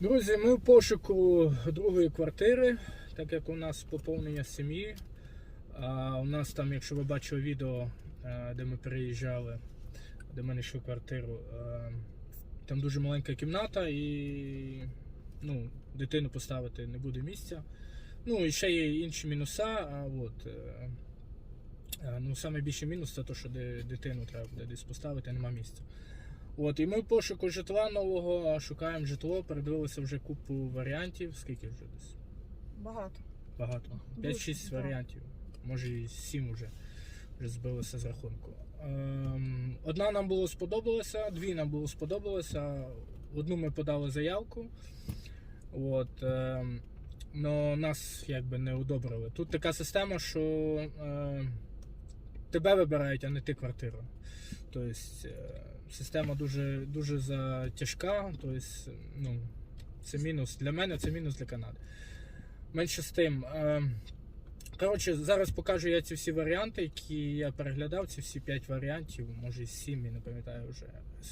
Друзі, ми в пошуку другої квартири, так як у нас поповнення сім'ї. А у нас там, якщо ви бачили відео, е, де ми переїжджали, де ми знайшли квартиру, е, там дуже маленька кімната і ну, дитину поставити не буде місця. Ну і ще є інші мінуса. А, от, е, ну, саме більший мінус це те, що дитину треба десь поставити, нема місця. От, і ми в пошуку житла нового шукаємо житло, передивилися вже купу варіантів. Скільки вже десь? Багато. Багато. 5-6 да. варіантів. Може і 7 вже. Вже збилися з рахунку. Ем, одна нам було сподобалася, дві нам було сподобалося. Одну ми подали заявку. От, ем, но нас якби не одобрили. Тут така система, що е, тебе вибирають, а не ти квартиру. Тобто е, система дуже, дуже затяжка. Тобто, ну, це мінус для мене, це мінус для Канади. Менше з тим. Е, коротше, зараз покажу я ці всі варіанти, які я переглядав, ці всі 5 варіантів, може і 7, я не пам'ятаю вже,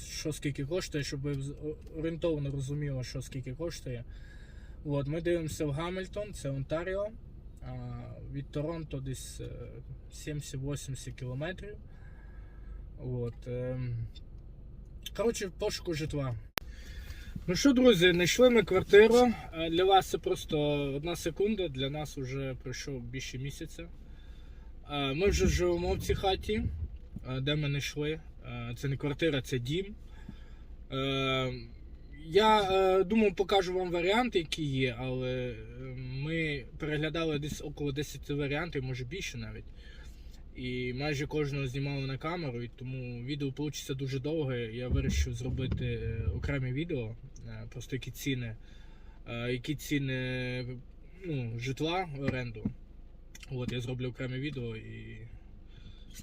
що скільки коштує, щоб ви орієнтовно розуміли, що скільки коштує. От, ми дивимося в Гамільтон, це Онтаріо. Від Торонто десь е, 70-80 кілометрів. От, ем, коротше, в пошуку житла. Ну що, друзі, знайшли ми квартиру. Е, Для вас це просто одна секунда, для нас вже пройшов більше місяця. Е, Ми вже живемо в цій хаті, е, де ми знайшли. Е, Це не квартира, це дім. Я е, думав, покажу вам варіанти, які є, але е, ми переглядали десь около 10 варіантів, може більше навіть. І майже кожного знімали на камеру, і тому відео вийде дуже довге. Я вирішив зробити е, окреме відео, е, просто які ціни, які ціни ну, житла в оренду. От я зроблю окреме відео і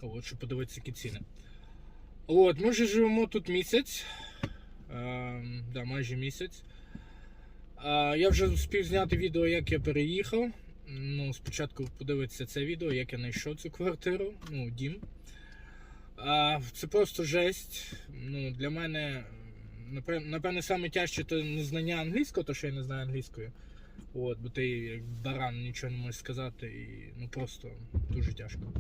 от, щоб подивитися, які ціни. От, ми вже живемо тут місяць. Е, да, майже місяць. Я вже встиг зняти відео, як я переїхав. Ну, спочатку подивитися це відео, як я знайшов цю квартиру, ну, дім. Це просто жесть. Ну, для мене, напевне, найтяжче тяжче це незнання англійського, то що я не знаю англійської. От, бо ти як баран нічого не можеш сказати, і ну просто дуже тяжко.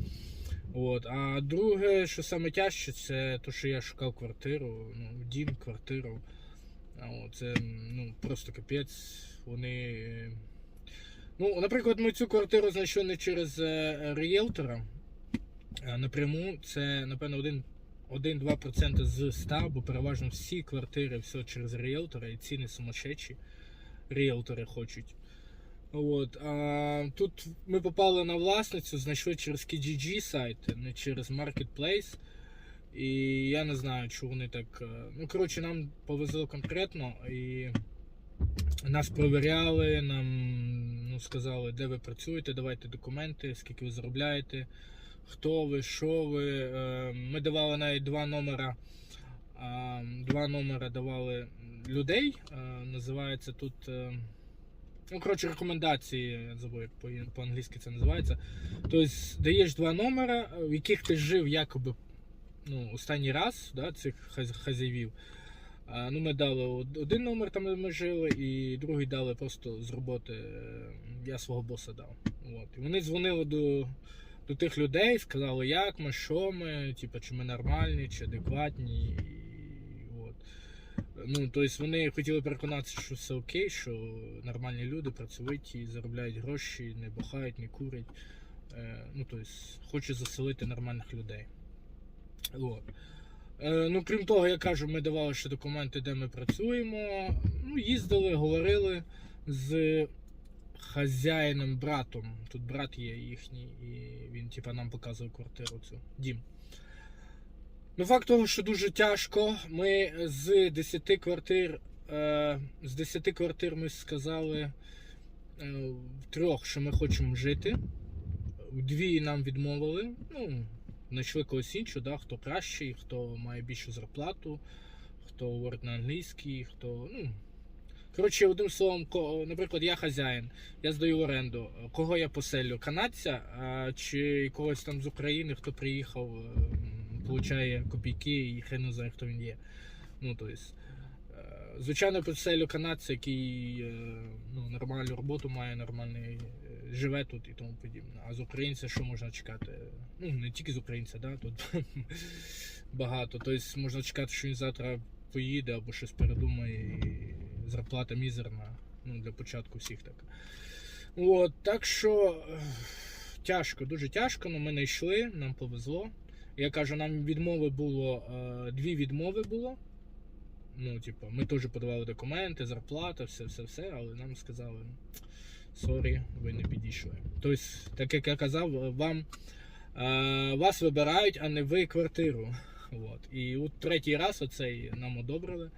От. А друге, що саме тяжче, це те, що я шукав квартиру, ну, дім, квартиру. От, це ну, просто капець. Вони. Ну, наприклад, ми цю квартиру знайшли не через е, ріелтора напряму. Це, напевно, 1 1-2% з 100, бо переважно всі квартири все через ріелтора і ціни сумасшедші. Ріелтори хочуть. От, а тут ми попали на власницю, знайшли через KGG сайт, не через Marketplace. І я не знаю, чи вони так. е, Ну, коротше, нам повезло конкретно і нас провіряли, нам ну, сказали, де ви працюєте, давайте документи, скільки ви заробляєте, хто ви, що ви. Е, Ми давали навіть два номера. Два номера давали людей. е, Називається тут. е, Ну, коротше, рекомендації, я забув, як по- по-англійськи це називається. Тобто даєш два номера, в яких ти жив якоби ну, останній раз, да, цих хаз- хазяївів. Ну, ми дали один номер, там де ми жили, і другий дали просто з роботи. е, Я свого боса дав. От. І вони дзвонили до, до тих людей, сказали, як ми, що ми, типу, чи ми нормальні, чи адекватні. І. Ну, тобто вони хотіли переконатися, що все окей, що нормальні люди працьовиті, заробляють гроші, не бухають, не курять. Е, ну, тобто, хочуть заселити нормальних людей. От. Е, ну, крім того, я кажу, ми давали ще документи, де ми працюємо. Ну, їздили, говорили з хазяїном братом. Тут брат є їхній, і він типа нам показує квартиру цю дім. Ну, факт того, що дуже тяжко. Ми з 10 квартир, е, з 10 квартир ми сказали е, в трьох, що ми хочемо жити. Дві нам відмовили. Ну, знайшли когось іншого, да, хто кращий, хто має більшу зарплату, хто говорить на англійській, хто. ну... Коротше, одним словом, наприклад, я хазяїн, я здаю в оренду. Кого я поселю? Канадця чи когось там з України, хто приїхав, е, м, получає копійки і хрен не знає, хто він є. Ну, тобто, Звичайно, представлю канадця, який е, ну, нормальну роботу має, нормальний е, живе тут і тому подібне. А з українця що можна чекати? Ну, не тільки з українця, да? тут багато. Тобто можна чекати, що він завтра поїде або щось передумає, і зарплата мізерна. Ну, для початку всіх так. От, так що тяжко, дуже тяжко, але ми не йшли, нам повезло. Я кажу, нам відмови було, е, дві відмови було. Ну, типу, ми теж подавали документи, зарплата, все, все, все, але нам сказали, сорі, ви не підійшли. Тобто, так як я казав, вам е, вас вибирають, а не ви квартиру. От. І от третій раз оцей нам одобрили.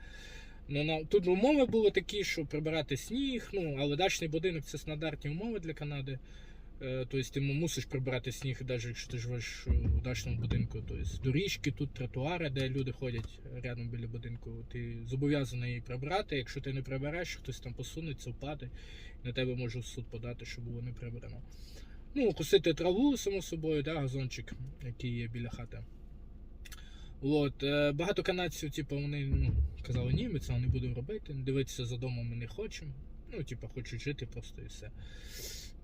Ну, на, тут умови були такі, що прибирати сніг, ну, але дачний будинок це стандартні умови для Канади. Тобто ти мусиш прибирати сніг, навіть якщо ти живеш у дачному будинку. Тобто доріжки, тут тротуари, де люди ходять рядом біля будинку. Ти зобов'язаний її прибрати. Якщо ти не прибереш, хтось там посунеться, впаде, на тебе може в суд подати, що було не прибрано. Ну, косити траву, само собою, да, газончик, який є біля хати. От, е, багато канадців, типу, вони ну, казали, ні, ми цього не будемо робити, дивитися за домом ми не хочемо. Ну, типу, хочуть жити просто і все.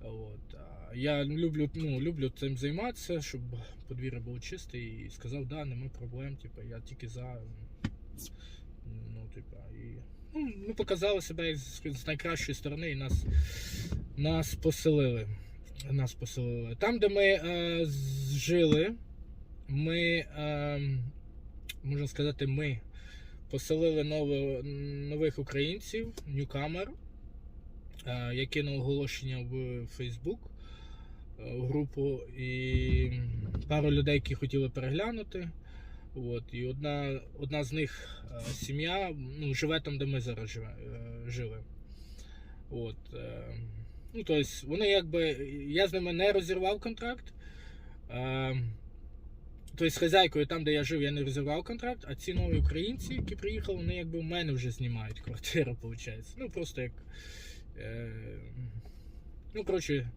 От. Я люблю, ну, люблю цим займатися, щоб подвір'я було чисте і сказав, да, нема проблем, типу, я тільки за. Ну, типу, і, ну, ми показали себе з, найкращої сторони і нас, нас поселили. Нас поселили. Там, де ми е, жили, ми, е, можна сказати, ми поселили нови, нових українців, ньюкамер. Е, Я кинув оголошення в Facebook е, в групу і пару людей, які хотіли переглянути. От, і одна, одна з них е, сім'я ну, живе там, де ми зараз живе, жили. От, ну, тобто, вони якби. Я з ними не розірвав контракт. Тобто з хазяйкою там, де я жив, я не розірвав контракт, а ці нові українці, які приїхали, вони якби в мене вже знімають квартиру, виходить. Ну просто як. Е, ну, коротше,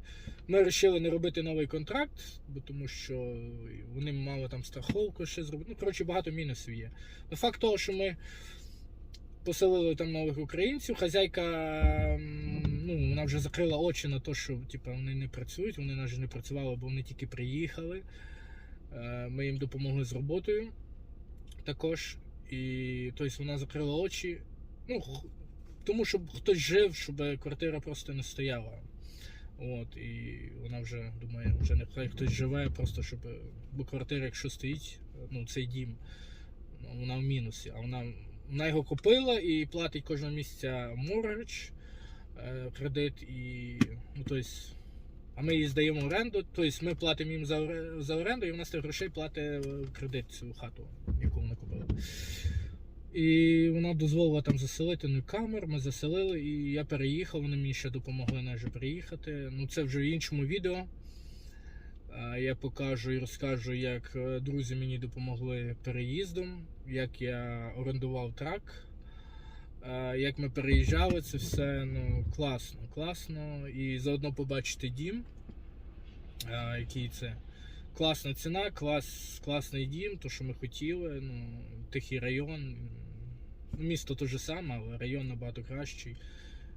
ми вирішили не робити новий контракт, тому що вони мали там страховку ще зробити. Ну, коротше, багато мінусів є. Но факт того, що ми поселили там нових українців, хазяйка ну, вона вже закрила очі на те, що типу, вони не працюють, вони навіть не працювали, бо вони тільки приїхали. Е, Ми їм допомогли з роботою також. І тобто вона закрила очі. Ну, тому щоб хтось жив, щоб квартира просто не стояла. От, і вона вже думає, вже нехай хтось живе, просто щоб. Бо квартира, якщо стоїть, ну цей дім, ну, вона в мінусі. А вона, вона його купила і платить кожного місяця моргідж, е, кредит і. Ну, тобто, а ми їй здаємо оренду, тобто ми платимо їм за, оре- за оренду, і вона з тих грошей платить кредит цю хату, яку вона купила. І вона дозволила там заселити ну, камер, ми заселили, і я переїхав, вони мені ще допомогли навіть переїхати. Ну це вже в іншому відео. Я покажу і розкажу, як е, друзі мені допомогли переїздом, як я орендував трак, як ми переїжджали, це все ну, класно, класно. І заодно побачити дім, який це. Класна ціна, клас, класний дім, то що ми хотіли. Ну, тихий район. Ну, Місто те ж саме, але район набагато кращий.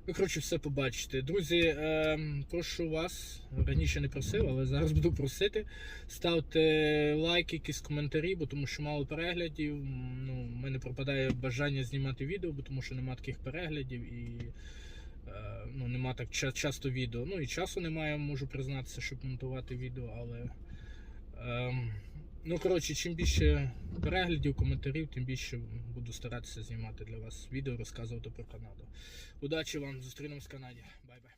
Ви коротше все побачите. Друзі, ем, прошу вас, раніше не просив, але зараз буду просити. Ставте лайки, якісь коментарі, бо тому що мало переглядів. Ну, в мене пропадає бажання знімати відео, бо тому що нема таких переглядів і е, ну, нема так ча- часто відео. Ну і часу немає, можу признатися, щоб монтувати відео, але. Ем, ну, коротше, чим більше переглядів, коментарів, тим більше буду старатися знімати для вас відео, розказувати про Канаду. Удачі вам, зустрінемось в Канаді. Бай-бай.